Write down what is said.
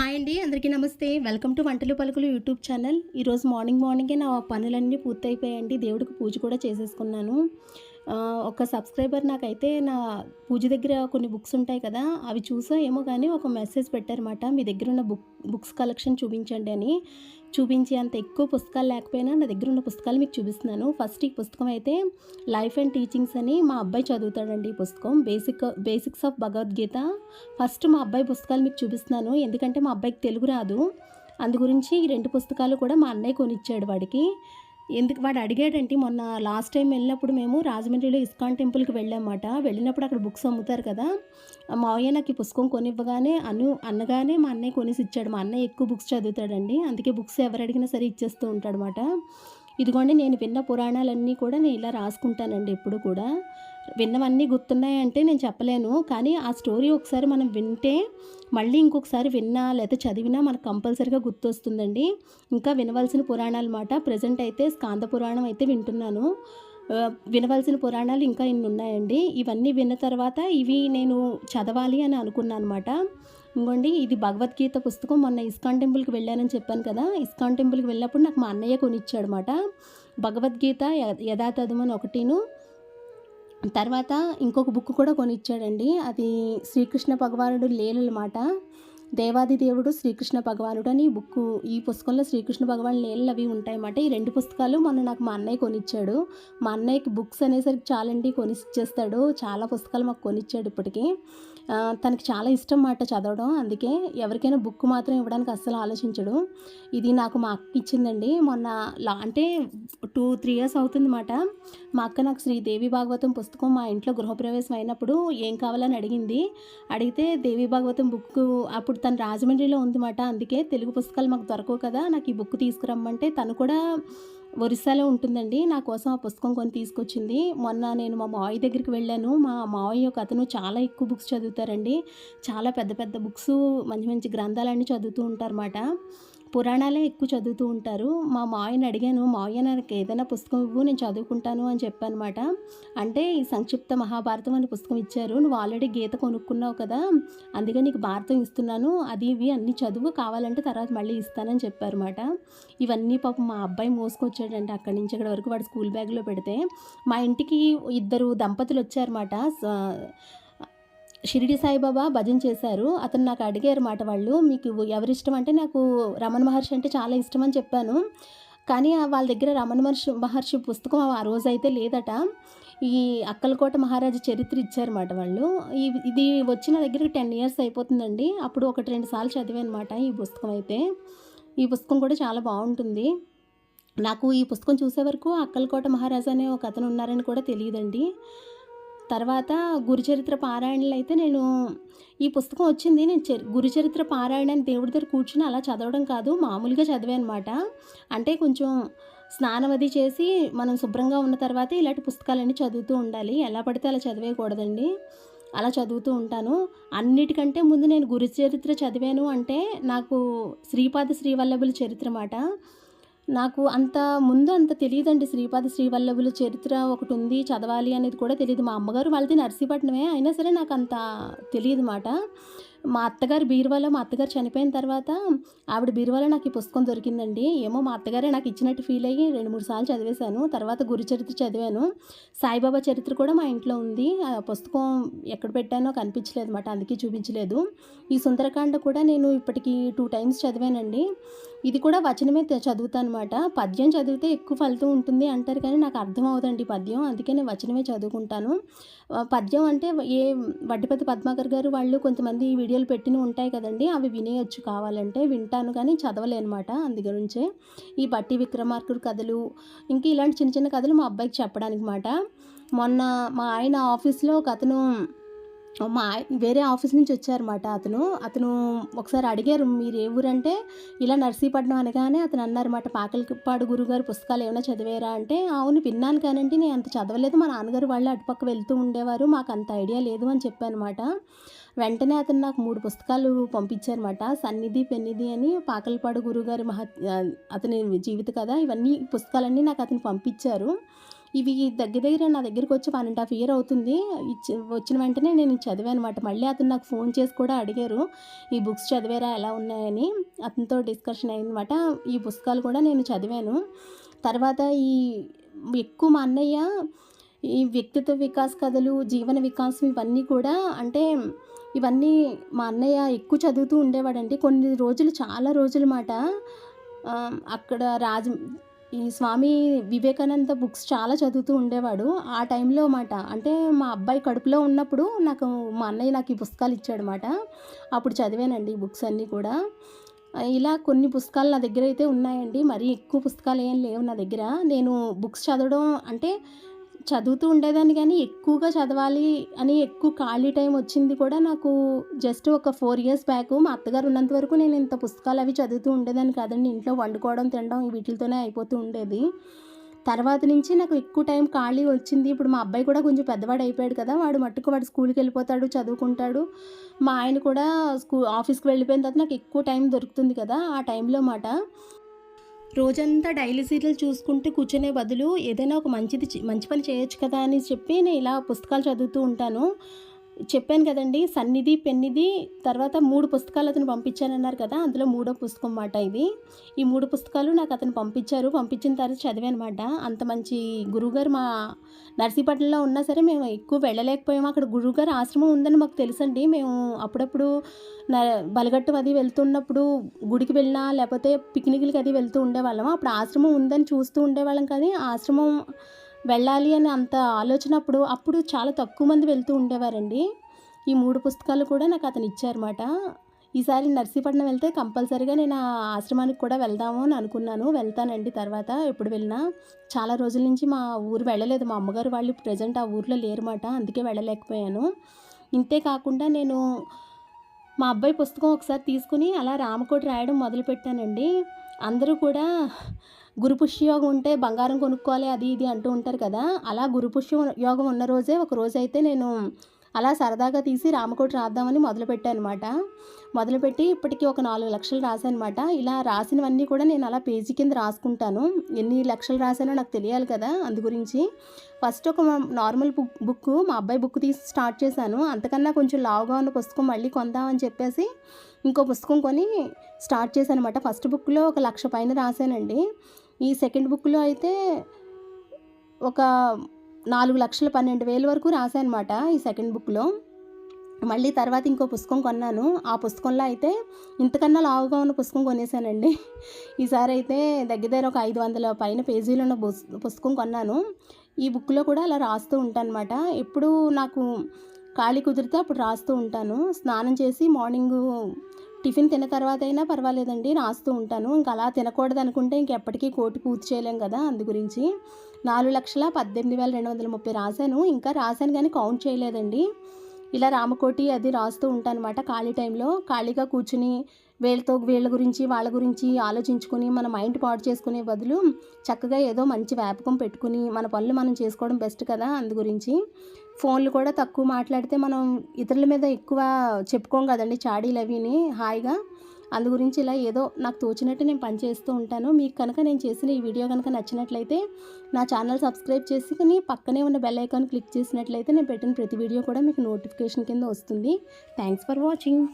Hi అండి అందరికీ నమస్తే. వెల్కమ్ టు వంటలు పలుకులు యూట్యూబ్ ఛానల్. ఈరోజు మార్నింగ్ మార్నింగే నా పనులన్నీ పూర్తయిపోయాయండి. దేవుడికి పూజ కూడా చేసేసుకున్నాను. ఒక సబ్స్క్రైబర్ నాకైతే నా పూజ దగ్గర కొన్ని బుక్స్ ఉంటాయి కదా అవి చూసా ఏమో కానీ ఒక మెసేజ్ పెట్టారన్నమాట మీ దగ్గర ఉన్న బుక్ బుక్స్ కలెక్షన్ చూపించండి అని. చూపించి అంత ఎక్కువ పుస్తకాలు లేకపోయినా నా దగ్గర ఉన్న పుస్తకాలు మీకు చూపిస్తున్నాను. ఫస్ట్ ఈ పుస్తకం అయితే లైఫ్ అండ్ టీచింగ్స్ అని మా అబ్బాయి చదువుతాడండి ఈ పుస్తకం. Basic basics of Bhagavad Gita. First మా అబ్బాయి పుస్తకాలు మీకు చూపిస్తున్నాను ఎందుకంటే మా అబ్బాయికి తెలుగు రాదు. అందు గురించి ఈ రెండు పుస్తకాలు కూడా మా అన్నయ్య కొనిచ్చాడు వాడికి. ఎందుకు వాడు అడిగాడంటే మొన్న లాస్ట్ టైం వెళ్ళినప్పుడు మేము రాజమండ్రిలో ఇస్కాన్ టెంపుల్కి వెళ్ళామన్నమాట వెళ్ళినప్పుడు అక్కడ బుక్స్ అమ్ముతారు కదా. మావయ్య నాకు ఈ పుస్తకం కొనివ్వగానే అను అన్నగానే మా అన్నయ్య కొనిసి ఇచ్చాడు మా అన్నయ్య ఎక్కువ బుక్స్ చదువుతాడండి. అందుకే బుక్స్ ఎవరు అడిగినా సరే ఇచ్చేస్తూ ఉంటాడనమాట ఇదిగోండి నేను విన్న పురాణాలన్నీ కూడా నేను ఇలా రాసుకుంటానండి ఎప్పుడు కూడా. విన్నవన్నీ గుర్తున్నాయంటే నేను చెప్పలేను కానీ ఆ స్టోరీ ఒకసారి మనం వింటే మళ్ళీ ఇంకొకసారి విన్నా లేదా చదివినా మనకు కంపల్సరీగా గుర్తొస్తుందండి. ఇంకా వినవలసిన పురాణాలు మాట ప్రజెంట్ అయితే స్కాంద పురాణం అయితే వింటున్నాను. వినవలసిన పురాణాలు ఇంకా ఇన్ని ఉన్నాయండి ఇవన్నీ విన్న తర్వాత ఇవి నేను చదవాలి అని అనుకున్నాను అనమాట ఇంకోండి ఇది భగవద్గీత పుస్తకం. మొన్న ఇస్కాన్ టెంపుల్కి వెళ్ళానని చెప్పాను కదా. ఇస్కాన్ టెంపుల్కి వెళ్ళినప్పుడు నాకు మా అన్నయ్య కొనిచ్చాడు అనమాట భగవద్గీత యథాతథమని ఒకటిను. తర్వాత ఇంకొక బుక్ కూడా కొనిచ్చాడండి. అది శ్రీకృష్ణ భగవానుడు లీలలమాట. దేవాది దేవుడు శ్రీకృష్ణ భగవానుడు అని ఈ బుక్ ఈ పుస్తకంలో శ్రీకృష్ణ భగవాన్ నీళ్ళు అవి ఉంటాయన్నమాట. ఈ రెండు పుస్తకాలు మొన్న నాకు మా అన్నయ్య కొనిచ్చాడు. మా అన్నయ్యకి బుక్స్ అనేసరికి చాలండి కొనిచ్చేస్తాడు. చాలా పుస్తకాలు మాకు కొనిచ్చాడు ఇప్పటికి. తనకి చాలా ఇష్టం మాట చదవడం. అందుకే ఎవరికైనా బుక్ మాత్రం ఇవ్వడానికి అస్సలు ఆలోచించడు. ఇది నాకు మా అక్క ఇచ్చిందండి. మొన్న లా అంటే టూ త్రీ ఇయర్స్ అవుతుంది మాట మా అక్క నాకు శ్రీ దేవి భాగవతం పుస్తకం మా ఇంట్లో గృహప్రవేశం అయినప్పుడు ఏం కావాలని అడిగింది. అడిగితే దేవి భాగవతం బుక్ అప్పుడు తను రాజమండ్రిలో ఉందిమాట. అందుకే తెలుగు పుస్తకాలు మాకు దొరకవు కదా. నాకు ఈ బుక్ తీసుకురమ్మంటే తను కూడా ఒరిస్సాలో ఉంటుందండి. నా కోసం ఆ పుస్తకం కొని తీసుకొచ్చింది. మొన్న నేను మా మావయ్య దగ్గరికి వెళ్ళాను. మా మావయ్య ఒక అతను చాలా ఎక్కువ బుక్స్ చదువుతారండి. చాలా పెద్ద పెద్ద బుక్స్ మంచి మంచి గ్రంథాలన్నీ చదువుతూ ఉంటారన్నమాట పురాణాలే ఎక్కువ చదువుతూ ఉంటారు. మా మావయ్యని అడిగాను మావయ్య నాకు ఏదైనా పుస్తకం ఇవ్వు నేను చదువుకుంటాను అని చెప్పానమాట. అంటే ఈ సంక్షిప్త మహాభారతం అనే పుస్తకం ఇచ్చారు. నువ్వు ఆల్రెడీ గీత కొనుక్కున్నావు కదా అందుకే నీకు భారతం ఇస్తున్నాను. అది ఇవి అన్నీ చదువు కావాలంటే తర్వాత మళ్ళీ ఇస్తానని చెప్పారన్నమాట ఇవన్నీ పాపం మా అబ్బాయి మోసుకొచ్చాడంటే అక్కడి నుంచి ఇక్కడ వరకు వాడు స్కూల్ బ్యాగ్లో పెడితే. మా ఇంటికి ఇద్దరు దంపతులు వచ్చారన్నమాట. షిరిడి సాయిబాబా భజన చేశారు. అతను నాకు అడిగారు మాట వాళ్ళు మీకు ఎవరిష్టం? అంటే నాకు రమణ మహర్షి అంటే చాలా ఇష్టం అని చెప్పాను. కానీ వాళ్ళ దగ్గర రమణ మహర్షి మహర్షి పుస్తకం ఆ రోజు అయితే లేదట. ఈ అక్కలకోట మహారాజు చరిత్ర ఇచ్చారన్నమాట వాళ్ళు. ఇది వచ్చిన దగ్గర టెన్ ఇయర్స్ అయిపోతుందండి. అప్పుడు ఒకటి రెండు సార్లు చదివానమాట ఈ పుస్తకం అయితే. ఈ పుస్తకం కూడా చాలా బాగుంటుంది. నాకు ఈ పుస్తకం చూసే వరకు అక్కలకోట మహారాజు అనే ఒక అతను ఉన్నారని కూడా తెలియదండి. తర్వాత గురుచరిత్ర పారాయణలు అయితే నేను ఈ పుస్తకం వచ్చింది. నేను చరి గురుచరిత్ర పారాయణ అని దేవుడి దగ్గర కూర్చుని అలా చదవడం కాదు మామూలుగా చదివాను అనమాట అంటే కొంచెం స్నానం అది చేసి మనం శుభ్రంగా ఉన్న తర్వాత ఇలాంటి పుస్తకాలన్నీ చదువుతూ ఉండాలి. ఎలా పడితే అలా చదివేయకూడదండి. అలా చదువుతూ ఉంటాను. అన్నిటికంటే ముందు నేను గురుచరిత్ర చదివాను అంటే నాకు శ్రీపాద శ్రీవల్లభుల చరిత్ర మాట నాకు అంత ముందు అంత తెలియదండి శ్రీపాద శ్రీవల్లభుల చరిత్ర ఒకటి ఉంది చదవాలి అనేది కూడా తెలియదు. మా అమ్మగారు వాళ్ళది నర్సీపట్నమే. అయినా సరే నాకు అంత తెలియదు మాట. మా అత్తగారు బీరువాలో మా అత్తగారు చనిపోయిన తర్వాత ఆవిడ బీరువాలో నాకు ఈ పుస్తకం దొరికిందండి. ఏమో మా అత్తగారే నాకు ఇచ్చినట్టు ఫీల్ అయ్యి రెండు మూడు సార్లు చదివేశాను. తర్వాత గురు చరిత్ర చదివాను. సాయిబాబా చరిత్ర కూడా మా ఇంట్లో ఉంది. ఆ పుస్తకం ఎక్కడ పెట్టానో కనిపించలేదు అనమాట అందుకే చూపించలేదు. ఈ సుందరకాండ కూడా నేను ఇప్పటికి టూ టైమ్స్ చదివానండి. ఇది కూడా వచనమే చదువుతాను అనమాట పద్యం చదివితే ఎక్కువ ఫలితం ఉంటుంది అంటారు కానీ నాకు అర్థం అవుదండి పద్యం. అందుకే నేను వచనమే చదువుకుంటాను. పద్యం అంటే ఏ వడ్డిపతి పద్మాకర్ గారు వాళ్ళు కొంతమంది వీడియోలు పెట్టిన ఉంటాయి కదండి అవి వినేయొచ్చు కావాలంటే. వింటాను కానీ చదవలేనమాట అందు గురించే. ఈ బట్టి విక్రమార్కుడు కథలు ఇంకా ఇలాంటి చిన్న చిన్న కథలు మా అబ్బాయికి చెప్పడానికి మాట మొన్న మా ఆయన ఆఫీస్లో ఒక అతను మా వేరే ఆఫీస్ నుంచి వచ్చారన్నమాట అతను. అతను ఒకసారి అడిగారు మీరు ఏ ఊరంటే ఇలా నర్సీపట్నం అనగానే అతను అన్నారన్నమాట పాకలిపాడు గురుగారు పుస్తకాలు ఏమైనా చదివారా అంటే అవును విన్నాను కానండి నేను అంత చదవలేదు. మా నాన్నగారు వాళ్ళు అటుపక్క వెళ్తూ ఉండేవారు మాకు అంత ఐడియా లేదు అని చెప్పానమాట వెంటనే అతను నాకు మూడు పుస్తకాలు పంపించారన్నమాట. సన్నిధి పెన్నిధి అని పాకలిపాడు గురుగారి మహత్ అతని జీవిత కథ ఇవన్నీ పుస్తకాలన్నీ నాకు అతను పంపించారు. ఇవి దగ్గర దగ్గర నా దగ్గరికి వచ్చి వన్ అండ్ హాఫ్ ఇయర్ అవుతుంది. వచ్చిన వెంటనే నేను చదివాను అనమాట మళ్ళీ అతను నాకు ఫోన్ చేసి కూడా అడిగారు ఈ బుక్స్ చదివారా? ఎలా ఉన్నాయని? అతనితో డిస్కషన్ అయిందన్నమాట ఈ పుస్తకాలు కూడా నేను చదివాను. తర్వాత ఈ ఎక్కువ మా అన్నయ్య ఈ వ్యక్తిత్వ వికాస్ కథలు జీవన వికాసం ఇవన్నీ కూడా అంటే ఇవన్నీ మా అన్నయ్య ఎక్కువ చదువుతూ ఉండేవాడండి. కొన్ని రోజులు చాలా రోజుల మాట అక్కడ రాజ ఈ స్వామి వివేకానంద బుక్స్ చాలా చదువుతూ ఉండేవాడు. ఆ టైంలో మాట అంటే మా అబ్బాయి కడుపులో ఉన్నప్పుడు నాకు మా అన్నయ్య నాకు ఈ పుస్తకాలు ఇచ్చాడనమాట అప్పుడు చదివానండి ఈ బుక్స్ అన్నీ కూడా. ఇలా కొన్ని పుస్తకాలు నా దగ్గర అయితే ఉన్నాయండి. మరీ ఎక్కువ పుస్తకాలు ఏం లేవు నా దగ్గర. నేను బుక్స్ చదవడం అంటే చదువుతూ ఉండేదాన్ని కానీ ఎక్కువగా చదవాలి అని ఎక్కువ ఖాళీ టైం వచ్చింది కూడా నాకు జస్ట్ ఒక ఫోర్ ఇయర్స్ బ్యాక్. మా అత్తగారు ఉన్నంత వరకు నేను ఇంత పుస్తకాలు అవి చదువుతూ ఉండేదాన్ని కాదండి. ఇంట్లో వండుకోవడం తినడం వీటితోనే అయిపోతూ ఉండేది. తర్వాత నుంచి నాకు ఎక్కువ టైం ఖాళీ వచ్చింది. ఇప్పుడు మా అబ్బాయి కూడా కొంచెం పెద్దవాడు అయిపోయాడు కదా వాడు మట్టుకు వాడు స్కూల్కి వెళ్ళిపోతాడు చదువుకుంటాడు. మా ఆయన కూడా స్కూ ఆఫీస్కి వెళ్ళిపోయిన తర్వాత నాకు ఎక్కువ టైం దొరుకుతుంది కదా ఆ టైంలో మాట. రోజంతా డైలీ సీరియల్ చూసుకుంటూ కూర్చునే బదులు ఏదైనా ఒక మంచిది మంచి పని చేయొచ్చు కదా అని చెప్పి నేను ఇలా పుస్తకాలు చదువుతూ ఉంటాను. చెప్పాను కదండి సన్నిధి పెన్నిధి తర్వాత మూడు పుస్తకాలు అతను పంపించానన్నారు కదా అందులో మూడో పుస్తకం మాట ఇది. ఈ మూడు పుస్తకాలు నాకు అతను పంపించారు. పంపించిన తర్వాత చదివానమాట. అంత మంచి గురువుగారు మా నర్సీపట్నంలో ఉన్నా సరే మేము ఎక్కువ వెళ్ళలేకపోయాము అక్కడ గురువుగారు ఆశ్రమం ఉందని మాకు తెలుసండి. మేము అప్పుడప్పుడు న బలగట్టు అది వెళ్తున్నప్పుడు గుడికి వెళ్ళినా లేకపోతే పిక్నిక్లకి అది వెళ్తూ ఉండేవాళ్ళం. అప్పుడు ఆశ్రమం ఉందని చూస్తూ ఉండేవాళ్ళం కానీ ఆశ్రమం వెళ్ళాలి అని అంత ఆలోచన అప్పుడు అప్పుడు చాలా తక్కువ మంది వెళ్తూ ఉండేవారండి. ఈ మూడు పుస్తకాలు కూడా నాకు అతను ఇచ్చారన్నమాట. ఈసారి నర్సీపట్నం వెళ్తే కంపల్సరీగా నేను ఆ ఆశ్రమానికి కూడా వెళ్దాము అని అనుకున్నాను. వెళ్తానండి తర్వాత ఎప్పుడు వెళ్ళినా. చాలా రోజుల నుంచి మా ఊరు వెళ్ళలేదు. మా అమ్మగారు వాళ్ళు ప్రజెంట్ ఆ ఊర్లో లేరన్నమాట. అందుకే వెళ్ళలేకపోయాను. ఇంతే కాకుండా నేను మా అబ్బాయి పుస్తకం ఒకసారి తీసుకుని అలా రామకోటి రాయడం మొదలుపెట్టానండి. అందరూ కూడా గురు పుష్యయోగం ఉంటే బంగారం కొనుక్కోవాలి అది ఇది అంటూ ఉంటారు కదా. అలా గురు పుష్య యోగం ఉన్న రోజే ఒక రోజు అయితే నేను అలా సరదాగా తీసి రామకోటి రాద్దామని మొదలుపెట్టానమాట. మొదలుపెట్టి ఇప్పటికీ ఒక నాలుగు లక్షలు రాశానమాట. ఇలా రాసినవన్నీ కూడా నేను అలా పేజీ కింద రాసుకుంటాను. ఎన్ని లక్షలు రాశానో నాకు తెలియాలి కదా అందు గురించి. ఫస్ట్ ఒక నార్మల్ బుక్ బుక్ మా అబ్బాయి బుక్ తీసి స్టార్ట్ చేశాను. అంతకన్నా కొంచెం లావుగా ఉన్న పుస్తకం మళ్ళీ కొందామని చెప్పేసి ఇంకో పుస్తకం కొని స్టార్ట్ చేశాను అనమాట ఫస్ట్ బుక్లో ఒక లక్ష పైన రాశానండి. ఈ సెకండ్ బుక్లో అయితే ఒక నాలుగు లక్షల పన్నెండు వేల వరకు రాశాను అనమాట ఈ సెకండ్ బుక్లో. మళ్ళీ తర్వాత ఇంకో పుస్తకం కొన్నాను. ఆ పుస్తకంలో అయితే ఇంతకన్నా లావుగా ఉన్న పుస్తకం కొనేసానండి. ఈసారి అయితే దగ్గర దగ్గర ఒక ఐదు వందల పైన పేజీలు ఉన్న పుస్తకం కొన్నాను. ఈ బుక్లో కూడా అలా రాస్తూ ఉంటాను ఎప్పుడు నాకు ఖాళీ కుదిరితే అప్పుడు రాస్తూ ఉంటాను. స్నానం చేసి మార్నింగ్ టిఫిన్ తిన్న తర్వాత అయినా పర్వాలేదండి రాస్తూ ఉంటాను. ఇంకా అలా తినకూడదు అనుకుంటే ఇంకెప్పటికీ కోటి పూర్తి చేయలేం కదా అందు గురించి. నాలుగు లక్షల పద్దెనిమిది వేల రెండు వందల ముప్పై రాశాను. ఇంకా రాశాను కానీ కౌంట్ చేయలేదండి. ఇలా రామకోటి అది రాస్తూ ఉంటాను అనమాట ఖాళీ టైంలో. ఖాళీగా కూర్చుని వీళ్ళతో వీళ్ళ గురించి వాళ్ళ గురించి ఆలోచించుకుని మన మైండ్ పాడు చేసుకునే బదులు చక్కగా ఏదో మంచి వ్యాపకం పెట్టుకుని మన పనులు మనం చేసుకోవడం బెస్ట్ కదా అందు గురించి. ఫోన్లు కూడా తక్కువ మాట్లాడితే మనం ఇతరుల మీద ఎక్కువ చెప్పుకోం కదండి చాడీలు అవిని హాయిగా. అందు గురించి ఇలా ఏదో నాకు తోచినట్టు నేను పని చేస్తూ ఉంటాను. మీకు కనుక నేను చేసిన ఈ వీడియో కనుక నచ్చినట్లయితే నా ఛానల్ సబ్స్క్రైబ్ చేసుకుని పక్కనే ఉన్న బెల్ ఐకాన్ క్లిక్ చేసినట్లయితే నేను పెట్టిన ప్రతి వీడియో కూడా మీకు నోటిఫికేషన్ కింద వస్తుంది. Thanks for watching.